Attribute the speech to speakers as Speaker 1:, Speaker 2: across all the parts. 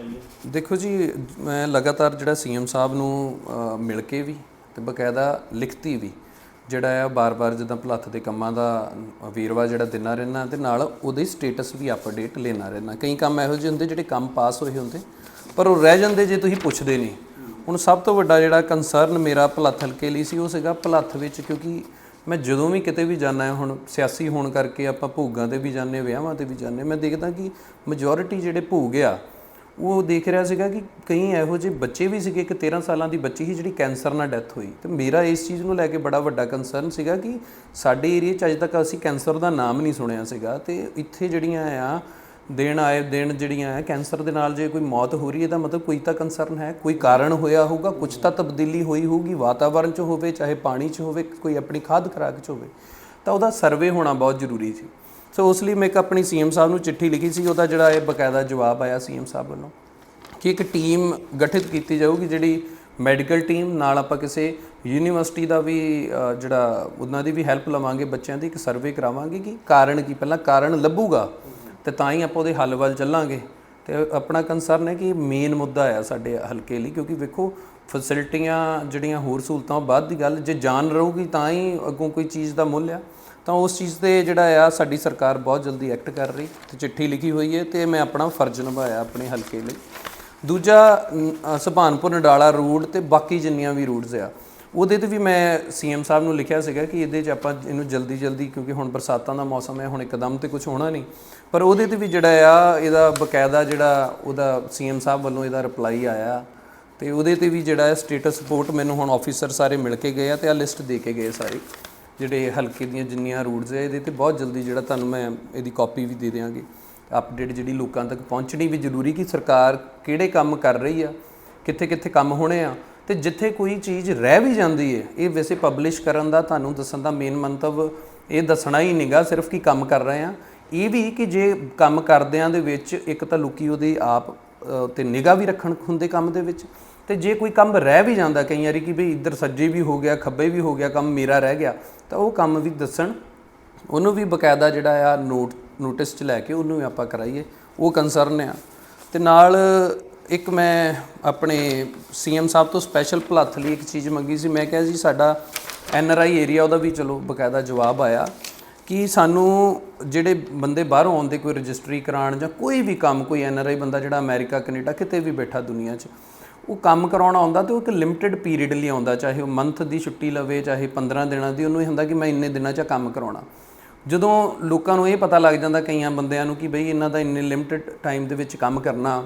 Speaker 1: ਕਰਵਾਈ ਹੈ
Speaker 2: ਦੇਖੋ ਜੀ, ਮੈਂ ਲਗਾਤਾਰ ਜਿਹੜਾ ਸੀਐਮ ਸਾਹਿਬ ਨੂੰ ਮਿਲ ਕੇ ਵੀ ਤੇ ਬਕਾਇਦਾ ਲਿਖਤੀ ਵੀ ਜਿਹੜਾ ਆ ਬਾਰ-ਬਾਰ ਜਿੱਦਾਂ ਭਲੱਥ ਦੇ ਕੰਮਾਂ ਦਾ ਵੀਰਵਾ ਜਿਹੜਾ ਦਿਨਾ ਰਹਿਣਾ ਤੇ ਨਾਲ ਉਹਦੇ ਸਟੇਟਸ ਵੀ ਅਪਡੇਟ ਲੈਣਾ ਰਹਿਣਾ ਕਈ ਕੰਮ ਇਹੋ ਜਿਹੇ ਹੁੰਦੇ ਜਿਹੜੇ ਕੰਮ ਪਾਸ ਹੋਏ ਹੁੰਦੇ, ਪਰ ਉਹ ਰਹਿ ਜਾਂਦੇ ਜੇ ਤੁਸੀਂ ਪੁੱਛਦੇ ਨਹੀਂ। ਹੁਣ ਸਭ ਤੋਂ ਵੱਡਾ ਜਿਹੜਾ ਕੰਸਰਨ ਮੇਰਾ ਭਲੱਥ ਹਲਕੇ ਲਈ ਸੀ, ਉਹ ਸੀਗਾ ਭਲੱਥ ਵਿੱਚ ਕਿਉਂਕਿ ਮੈਂ ਜਦੋਂ ਵੀ ਕਿਤੇ ਵੀ ਜਾਣਾ ਹੈ, ਹੁਣ ਸਿਆਸੀ ਹੋਣ ਕਰਕੇ ਆਪਾਂ ਭੋਗਾਂ ਤੇ ਵੀ ਜਾਂਦੇ, ਵਿਆਹਾਂ ਤੇ ਵੀ ਜਾਂਦੇ, ਮੈਂ ਦੇਖਦਾ ਕਿ ਮੈਜੋਰਿਟੀ ਜਿਹੜੇ ਭੋਗ ਆ ਉਹ ਦੇਖ ਰਿਹਾ ਸੀਗਾ ਕਿ ਕਈ ਇਹੋ ਜਿਹੇ ਬੱਚੇ ਵੀ ਸੀਗੇ ਕਿ 13 ਸਾਲਾਂ ਦੀ ਬੱਚੀ ਸੀ ਜਿਹੜੀ ਕੈਂਸਰ ਨਾਲ ਡੈਥ ਹੋਈ। ਤੇ ਮੇਰਾ ਇਸ ਚੀਜ਼ ਨੂੰ ਲੈ ਕੇ ਬੜਾ ਵੱਡਾ ਕੰਸਰਨ ਸੀਗਾ ਕਿ ਸਾਡੇ ਏਰੀਆ 'ਚ ਅਜੇ ਤੱਕ ਅਸੀਂ ਕੈਂਸਰ ਦਾ ਨਾਮ ਨਹੀਂ ਸੁਣਿਆ ਸੀਗਾ। ਤੇ ਇੱਥੇ ਜਿਹੜੀਆਂ ਆ ਦਿਨ ਆਏ ਦਿਨ ਜਿਹੜੀਆਂ ਆ, ਕੈਂਸਰ ਦੇ ਨਾਲ ਜੇ ਕੋਈ ਮੌਤ ਹੋ ਰਹੀ ਹੈ ਤਾਂ ਮਤਲਬ ਕੋਈ ਤਾਂ ਕੰਸਰਨ ਹੈ। ਕੋਈ ਕਾਰਨ ਹੋਇਆ ਹੋਊਗਾ ਕੁਝ ਤਾਂ ਤਬਦੀਲੀ ਹੋਈ ਹੋਊਗੀ ਵਾਤਾਵਰਣ 'ਚ ਹੋਵੇ, ਚਾਹੇ ਪਾਣੀ 'ਚ ਹੋਵੇ, ਕੋਈ ਆਪਣੀ ਖਾਦ ਖੁਰਾਕ 'ਚ ਹੋਵੇ। ਤਾਂ ਉਹਦਾ ਸਰਵੇ ਹੋਣਾ ਬਹੁਤ ਜ਼ਰੂਰੀ ਸੀ। ਸੋ ਉਸ ਲਈ ਮੈਂ ਇੱਕ ਆਪਣੀ ਸੀਐਮ ਸਾਹਿਬ ਨੂੰ ਚਿੱਠੀ ਲਿਖੀ ਸੀ। ਉਹਦਾ ਜਿਹੜਾ ਇਹ ਬਕਾਇਦਾ ਜਵਾਬ ਆਇਆ ਸੀਐਮ ਸਾਹਿਬ ਵੱਲੋਂ ਕਿ ਇੱਕ ਟੀਮ ਗਠਿਤ ਕੀਤੀ ਜਾਊਗੀ, ਜਿਹੜੀ ਮੈਡੀਕਲ ਟੀਮ, ਨਾਲ ਆਪਾਂ ਕਿਸੇ ਯੂਨੀਵਰਸਿਟੀ ਦਾ ਵੀ ਜਿਹੜਾ ਉਹਨਾਂ ਦੀ ਵੀ ਹੈਲਪ ਲਵਾਂਗੇ, ਬੱਚਿਆਂ ਦੀ ਇੱਕ ਸਰਵੇ ਕਰਾਵਾਂਗੇ ਕਿ ਕਾਰਨ ਕੀ, ਪਹਿਲਾਂ ਕਾਰਨ ਲੱਭੂਗਾ ਤੇ ਤਾਂ ਹੀ ਆਪਾਂ ਉਹਦੇ ਹੱਲ ਵੱਲ ਚੱਲਾਂਗੇ। ਤੇ ਆਪਣਾ ਕੰਸਰਨ ਹੈ ਕਿ ਮੇਨ ਮੁੱਦਾ ਆ ਸਾਡੇ ਹਲਕੇ ਲਈ, ਕਿਉਂਕਿ ਵੇਖੋ ਫੈਸਿਲਿਟੀਆਂ ਜਿਹੜੀਆਂ ਹੋਰ ਸਹੂਲਤਾਂ, ਉਹ ਬਾਅਦ ਦੀ ਗੱਲ, ਜੇ ਜਾਨ ਰਹੂਗੀ ਤਾਂ ਹੀ ਅੱਗੋਂ ਕੋਈ ਚੀਜ਼ ਦਾ ਮੁੱਲ ਆ। ਤਾਂ ਉਸ ਚੀਜ਼ ਤੇ ਜਿਹੜਾ ਆ, ਸਾਡੀ ਸਰਕਾਰ ਬਹੁਤ ਜਲਦੀ ਐਕਟ ਕਰ ਰਹੀ ਤੇ ਚਿੱਠੀ ਲਿਖੀ ਹੋਈ ਹੈ ਤੇ ਮੈਂ ਆਪਣਾ ਫਰਜ਼ ਨਿਭਾਇਆ ਆਪਣੇ ਹਲਕੇ ਲਈ। ਦੂਜਾ ਸੁਭਾਨਪੁਰ, ਨਡਾਲਾ, ਰੋਡ ਤੇ ਬਾਕੀ ਜਿੰਨੀਆਂ ਵੀ ਰੂਟਸ ਆ, ਉਹਦੇ ਤੇ ਵੀ ਮੈਂ ਸੀਐਮ ਸਾਹਿਬ ਨੂੰ ਲਿਖਿਆ ਸੀਗਾ ਕਿ ਇਹਦੇ 'ਚ ਆਪਾਂ ਇਹਨੂੰ ਜਲਦੀ ਜਲਦੀ ਕਿਉਂਕਿ ਹੁਣ ਬਰਸਾਤਾਂ ਦਾ ਮੌਸਮ ਹੈ, ਹੁਣ ਇੱਕਦਮ ਤੇ ਕੁਝ ਹੋਣਾ ਨਹੀਂ। ਪਰ ਉਹਦੇ ਤੇ ਵੀ ਜਿਹੜਾ ਆ, ਇਹਦਾ ਬਕਾਇਦਾ ਜਿਹੜਾ ਉਹਦਾ ਸੀਐਮ ਸਾਹਿਬ ਵੱਲੋਂ ਇਹਦਾ ਰਿਪਲਾਈ ਆਇਆ ਤੇ ਉਹਦੇ ਤੇ ਵੀ ਜਿਹੜਾ ਸਟੇਟਸ ਰਿਪੋਰਟ ਮੈਨੂੰ ਹੁਣ ਆਫੀਸਰ ਸਾਰੇ ਮਿਲ ਕੇ ਗਏ ਆ ਤੇ ਆ ਲਿਸਟ ਦੇ ਕੇ ਗਏ ਸਾਰੇ। ਜਿਹੜੇ ਹਲਕੇ ਦੀਆਂ ਜਿੰਨੀਆਂ ਰੂਟਸ ਹੈ ਇਹਦੇ ਤੇ ਬਹੁਤ ਜਲਦੀ ਜਿਹੜਾ ਤੁਹਾਨੂੰ ਮੈਂ ਇਹਦੀ ਕਾਪੀ ਵੀ ਦੇ ਦਿਆਂਗੇ। ਅਪਡੇਟ ਜਿਹੜੀ ਲੋਕਾਂ ਤੱਕ ਪਹੁੰਚਣੀ ਵੀ ਜ਼ਰੂਰੀ ਕਿ ਸਰਕਾਰ ਕਿਹੜੇ ਕੰਮ ਕਰ ਰਹੀ ਆ ਕਿੱਥੇ ਕਿੱਥੇ ਕੰਮ ਹੋਣੇ ਆ, ਤੇ ਜਿੱਥੇ ਕੋਈ ਚੀਜ਼ ਰਹਿ ਵੀ ਜਾਂਦੀ ਹੈ ਇਹ ਵੈਸੇ ਪਬਲਿਸ਼ ਕਰਨ ਦਾ ਤੁਹਾਨੂੰ ਦੱਸਣ ਦਾ ਮੇਨ ਮੰਤਵ ਇਹ ਦੱਸਣਾ ਹੀ ਨਹੀਂਗਾ ਸਿਰਫ ਕਿ ਕੰਮ ਕਰ ਰਹੇ ਆ। ਇਹ ਵੀ ਕਿ ਜੇ ਕੰਮ ਕਰਦਿਆਂ ਦੇ ਵਿੱਚ ਇੱਕ ਤਾਂ ਲੋਕੀ ਉਹਦੇ ਆਪ ਤੇ ਨਿਗਾਹ ਵੀ ਰੱਖਣ ਹੁੰਦੇ ਕੰਮ ਦੇ ਵਿੱਚ ਤੇ ਜੇ ਕੋਈ ਕੰਮ ਰਹਿ ਵੀ ਜਾਂਦਾ, ਕਈ ਵਾਰੀ ਕਿ ਵੀ ਇੱਧਰ ਸੱਜੇ ਵੀ ਹੋ ਗਿਆ, ਖੱਬੇ ਵੀ ਹੋ ਗਿਆ, ਕੰਮ ਮੇਰਾ ਰਹਿ ਗਿਆ, ਤਾਂ ਉਹ ਕੰਮ ਵੀ ਦੱਸਣ, ਉਹਨੂੰ ਵੀ ਬਕਾਇਦਾ ਜਿਹੜਾ ਆ ਨੋਟ, ਨੋਟਿਸ 'ਚ ਲੈ ਕੇ ਉਹਨੂੰ ਵੀ ਆਪਾਂ ਕਰਾਈਏ, ਉਹ ਕੰਸਰਨ ਆ। ਤੇ ਨਾਲ ਇੱਕ ਮੈਂ ਆਪਣੇ ਸੀਐਮ ਸਾਹਿਬ ਤੋਂ ਸਪੈਸ਼ਲ ਭਲੱਥ ਲਈ ਇੱਕ ਚੀਜ਼ ਮੰਗੀ ਸੀ, ਮੈਂ ਕਿਹਾ ਜੀ ਸਾਡਾ ਐਨਆਰਆਈ ਏਰੀਆ ਉਹਦਾ ਵੀ ਚਲੋ ਬਕਾਇਦਾ ਜਵਾਬ ਆਇਆ ਕਿ ਸਾਨੂੰ ਜਿਹੜੇ ਬੰਦੇ ਬਾਹਰੋਂ ਆਉਂਦੇ, ਕੋਈ ਰਜਿਸਟਰੀ ਕਰਾਉਣ ਜਾਂ ਕੋਈ ਵੀ ਕੰਮ, ਕੋਈ ਐਨਆਰਆਈ ਬੰਦਾ ਜਿਹੜਾ ਅਮਰੀਕਾ, ਕੈਨੇਡਾ ਕਿਤੇ ਵੀ ਬੈਠਾ ਦੁਨੀਆ 'ਚ ਉਹ ਕੰਮ ਕਰਾਉਣਾ ਆਉਂਦਾ ਤੇ ਉਹ ਇੱਕ ਲਿਮਟਿਡ ਪੀਰੀਅਡ ਲਈ ਆਉਂਦਾ, ਚਾਹੇ ਉਹ ਮੰਥ ਦੀ ਛੁੱਟੀ ਲਵੇ, ਚਾਹੇ 15 ਦਿਨਾਂ ਦੀ, ਉਹਨੂੰ ਇਹ ਹੁੰਦਾ ਕਿ ਮੈਂ ਇੰਨੇ ਦਿਨਾਂ 'ਚ ਕੰਮ ਕਰਾਉਣਾ। ਜਦੋਂ ਲੋਕਾਂ ਨੂੰ ਇਹ ਪਤਾ ਲੱਗ ਜਾਂਦਾ ਕਈਆਂ ਬੰਦਿਆਂ ਨੂੰ ਕਿ ਬਈ ਇਹਨਾਂ ਦਾ ਇੰਨੇ ਲਿਮਿਟਿਡ ਟਾਈਮ ਦੇ ਵਿੱਚ ਕੰਮ ਕਰਨਾ,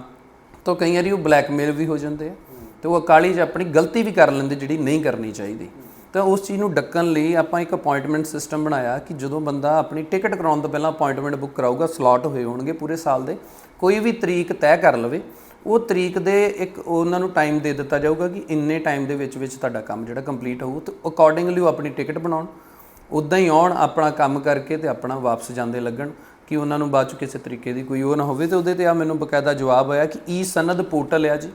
Speaker 2: ਤਾਂ ਕਈ ਵਾਰੀ ਉਹ ਬਲੈਕਮੇਲ ਵੀ ਹੋ ਜਾਂਦੇ ਆ ਤੇ ਉਹ ਅਕਾਲੀ 'ਚ ਆਪਣੀ ਗਲਤੀ ਵੀ ਕਰ ਲੈਂਦੇ ਜਿਹੜੀ ਨਹੀਂ ਕਰਨੀ ਚਾਹੀਦੀ। ਤਾਂ ਉਸ ਚੀਜ਼ ਨੂੰ ਡੱਕਣ ਲਈ ਆਪਾਂ ਇੱਕ ਅਪਾਇੰਟਮੈਂਟ ਸਿਸਟਮ ਬਣਾਇਆ ਕਿ ਜਦੋਂ ਬੰਦਾ ਆਪਣੀ ਟਿਕਟ ਕਰਾਉਣ ਤੋਂ ਪਹਿਲਾਂ ਅਪਾਇੰਟਮੈਂਟ ਬੁੱਕ ਕਰਾਊਗਾ ਸਲਾਟ ਹੋਏ ਹੋਣਗੇ ਪੂਰੇ ਸਾਲ ਦੇ, ਕੋਈ ਵੀ ਤਰੀਕ ਤੈਅ ਕਰ ਲਵੇ ਉਹ ਤਰੀਕ ਦੇ ਇੱਕ ਉਹਨਾਂ ਨੂੰ ਟਾਈਮ ਦੇ ਦਿੱਤਾ ਜਾਊਗਾ ਕਿ ਇੰਨੇ ਟਾਈਮ ਦੇ ਵਿੱਚ ਵਿੱਚ ਤੁਹਾਡਾ ਕੰਮ ਜਿਹੜਾ ਕੰਪਲੀਟ ਹੋਊ ਤੇ ਅਕੋਰਡਿੰਗਲੀ ਉਹ ਆਪਣੀ ਟਿਕਟ ਬਣਾਉਣ। ਉਦਾਂ ਹੀ ਆਉਣ, ਆਪਣਾ ਕੰਮ ਕਰਕੇ ਤੇ ਆਪਣਾ ਵਾਪਸ ਜਾਂਦੇ ਲੱਗਣ ਕਿ ਉਹਨਾਂ ਨੂੰ ਬਾਅਦ ਚ ਕਿਸੇ ਤਰੀਕੇ ਦੀ ਕੋਈ ਉਹ ਨਾ ਹੋਵੇ ਤੇ ਉਹਦੇ ਤੇ ਆ ਮੈਨੂੰ ਬਕਾਇਦਾ ਜਵਾਬ ਆਇਆ ਕਿ ਈ ਸਨਦ ਪੋਰਟਲ ਆ ਜੀ,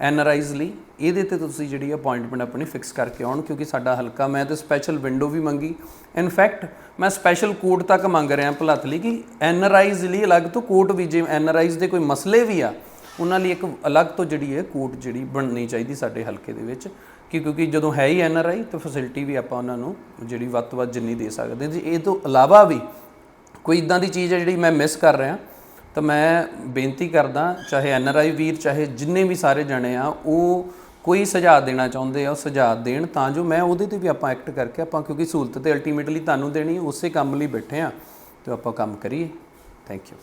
Speaker 2: ਐਨਆਰਆਈਜ਼ ਲਈ। ਇਹਦੇ ਤੇ ਤੁਸੀਂ ਜਿਹੜੀ ਅਪਾਇੰਟਮੈਂਟ ਆਪਣੀ ਫਿਕਸ ਕਰਕੇ ਆਉਣ ਕਿਉਂਕਿ ਸਾਡਾ ਹਲਕਾ, ਮੈਂ ਤੇ ਸਪੈਸ਼ਲ ਵਿੰਡੋ ਵੀ ਮੰਗੀ। ਇਨਫੈਕਟ ਮੈਂ ਸਪੈਸ਼ਲ ਕੋਡ ਤੱਕ ਮੰਗ ਰਿਹਾ ਭਲੱਥ ਲਈ ਕਿ ਐਨਆਰਆਈਜ਼ ਲਈ ਅਲੱਗ ਤੋਂ ਕੋਡ ਵੀ, ਜੇ ਐਨਆਰਆਈਜ਼ ਦੇ ਕੋਈ ਮਸਲੇ ਵੀ ਆ ਉਹਨਾਂ ਲਈ ਇੱਕ ਅਲੱਗ ਤੋਂ ਜਿਹੜੀ ਹੈ ਕੋਡ ਜਿਹੜੀ ਬਣਨੀ ਚਾਹੀਦੀ ਸਾਡੇ ਹਲਕੇ ਦੇ ਵਿੱਚ, ਕਿ ਕਿਉਂਕਿ ਜਦੋਂ ਹੈ ਹੀ ਐੱਨ ਆਰ ਆਈ, ਤਾਂ ਫੈਸਿਲਿਟੀ ਵੀ ਆਪਾਂ ਉਹਨਾਂ ਨੂੰ ਜਿਹੜੀ ਵੱਧ ਤੋਂ ਵੱਧ ਜਿੰਨੀ ਦੇ ਸਕਦੇ ਹਾਂ। ਜੀ, ਇਹ ਤੋਂ ਇਲਾਵਾ ਵੀ ਕੋਈ ਇਦਾਂ ਦੀ ਚੀਜ਼ ਹੈ ਜਿਹੜੀ ਮੈਂ ਮਿਸ ਕਰ ਰਿਹਾ, ਤਾਂ ਮੈਂ ਬੇਨਤੀ ਕਰਦਾ, ਚਾਹੇ ਐੱਨ ਆਰ ਆਈ ਵੀਰ, ਚਾਹੇ ਜਿੰਨੇ ਵੀ ਸਾਰੇ ਜਣੇ ਆ, ਉਹ ਕੋਈ ਸੁਝਾਅ ਦੇਣਾ ਚਾਹੁੰਦੇ ਆ, ਉਹ ਸੁਝਾਅ ਦੇਣ, ਤਾਂ ਜੋ ਮੈਂ ਉਹਦੇ ਤੇ ਵੀ ਆਪਾਂ ਐਕਟ ਕਰਕੇ ਆਪਾਂ, ਕਿਉਂਕਿ ਸਹੂਲਤ ਤੇ ਅਲਟੀਮੇਟਲੀ ਤੁਹਾਨੂੰ ਦੇਣੀ, ਉਸੇ ਕੰਮ ਲਈ ਬੈਠੇ ਆ, ਤੇ ਆਪਾਂ ਕੰਮ ਕਰੀਏ। Thank you